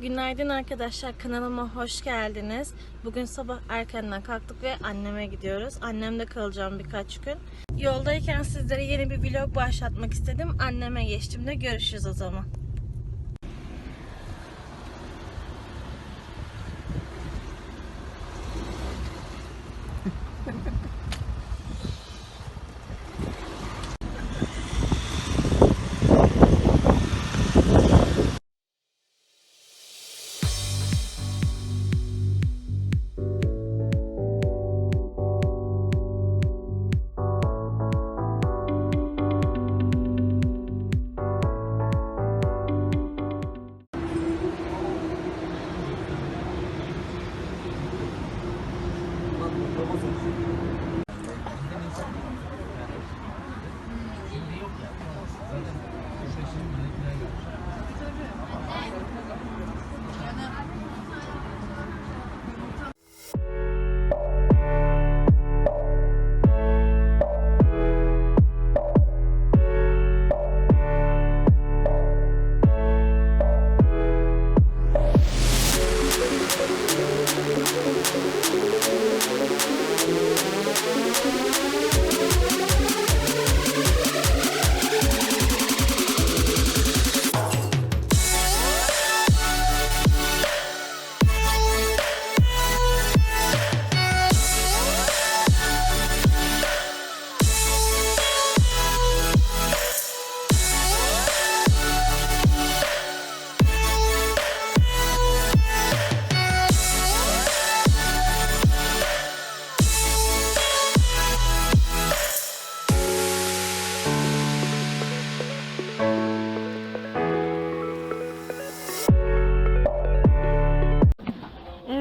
günaydın arkadaşlar. Kanalıma hoş geldiniz. Bugün sabah erkenden kalktık ve anneme gidiyoruz. Annemde kalacağım birkaç gün. Yoldayken sizlere yeni bir vlog başlatmak istedim. Anneme geçtim de görüşürüz o zaman.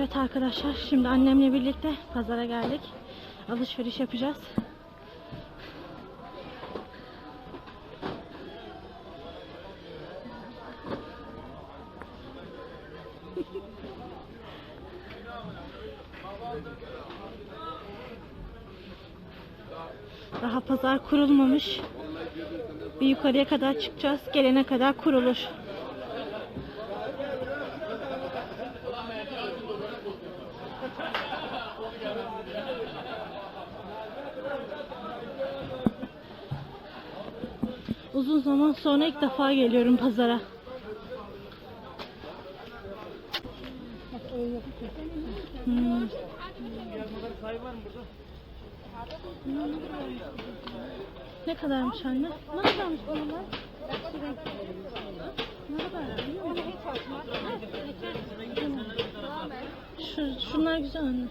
Evet arkadaşlar şimdi annemle birlikte pazara geldik. Alışveriş yapacağız. Daha pazar kurulmamış. Bir yukarıya kadar çıkacağız. Gelene kadar kurulur. Uzun zaman sonra ilk defa geliyorum pazara. Hmm. Ne kadarmış anne? Ne kadarmış bunlar? Ne kadar? Şu, şunlar güzel anne.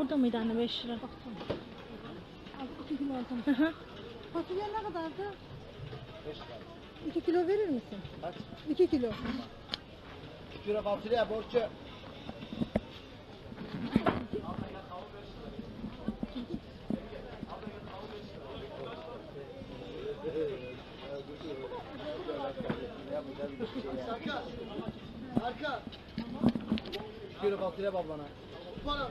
Burada mıydı anne 5 lira? Al 2 kilo aldım. Hı hı. Fasulye ne kadardı? 2 kilo verir misin? Kaç? 2 kilo. Şura fasulye borçlu. Arka. Arka. Şura fasulye bablana. Bana.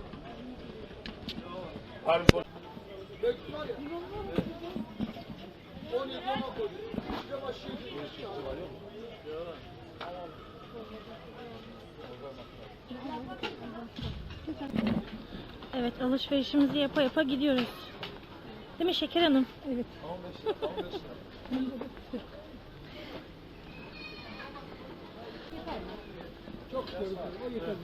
Evet alışverişimizi yapa yapa gidiyoruz. Değil mi Şeker Hanım? Evet. Çok görüntülü. O yeter.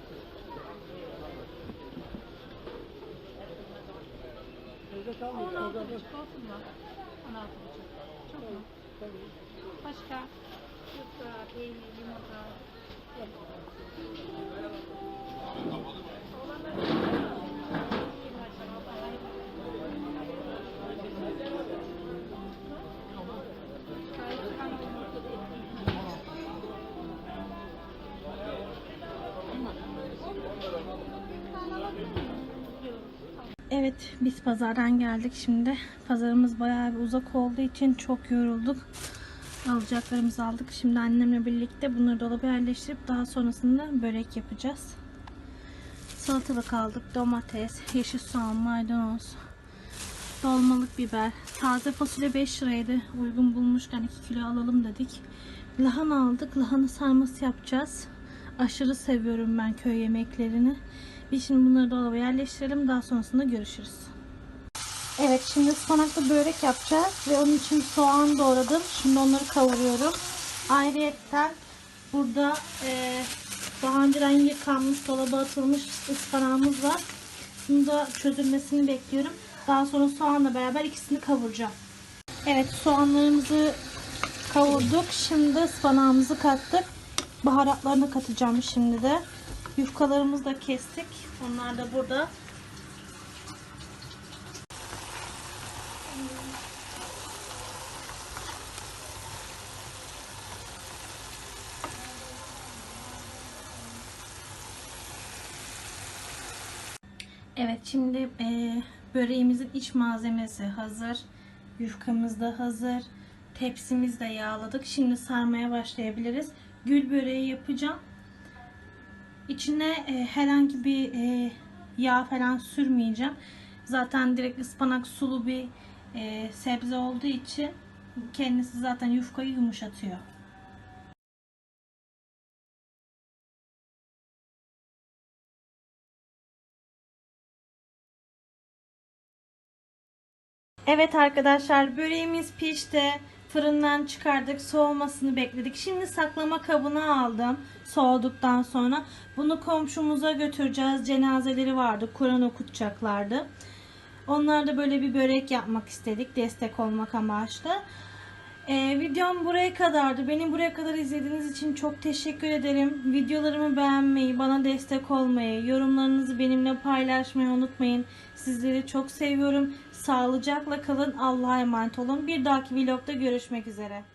Teyze tamam mı? Orada da- Başka? Yufka, peynir, yumurta. Evet, biz pazardan geldik şimdi. Pazarımız bayağı bir uzak olduğu için çok yorulduk. Alacaklarımızı aldık. Şimdi annemle birlikte bunları dolaba yerleştirip daha sonrasında börek yapacağız. Salatalık aldık, domates, yeşil soğan, maydanoz, dolmalık biber. Taze fasulye 5 liraydı. Uygun bulmuşken 2 kilo alalım dedik. Lahana aldık. Lahana sarması yapacağız. Aşırı seviyorum ben köy yemeklerini. Biz şimdi bunları dolaba yerleştirelim. Daha sonrasında görüşürüz. Evet şimdi ıspanaklı börek yapacağız. Ve onun için soğan doğradım. Şimdi onları kavuruyorum. Ayrıyetten burada eee, daha önceden yıkanmış, dolaba atılmış ıspanağımız var. Bunu da çözülmesini bekliyorum. Daha sonra soğanla beraber ikisini kavuracağım. Evet soğanlarımızı kavurduk. Şimdi ıspanağımızı kattık. Baharatlarını katacağım şimdi de. Yufkalarımızı da kestik. Onlar da burada. Evet şimdi eee, böreğimizin iç malzemesi hazır. Yufkamız da hazır. Tepsimizi de yağladık. Şimdi sarmaya başlayabiliriz. Gül böreği yapacağım. İçine e, herhangi bir e, yağ falan sürmeyeceğim. Zaten direkt ıspanak sulu bir e, sebze olduğu için kendisi zaten yufkayı yumuşatıyor. Evet arkadaşlar böreğimiz pişti. Fırından çıkardık. Soğumasını bekledik. Şimdi saklama kabına aldım. Soğuduktan sonra. Bunu komşumuza götüreceğiz. Cenazeleri vardı. Kur'an okutacaklardı. Onlar da böyle bir börek yapmak istedik. Destek olmak amaçlı. Ee, videom buraya kadardı. Beni buraya kadar izlediğiniz için çok teşekkür ederim. Videolarımı beğenmeyi, bana destek olmayı, yorumlarınızı benimle paylaşmayı unutmayın. Sizleri çok seviyorum. Sağlıcakla kalın. Allah'a emanet olun. Bir dahaki vlogda görüşmek üzere.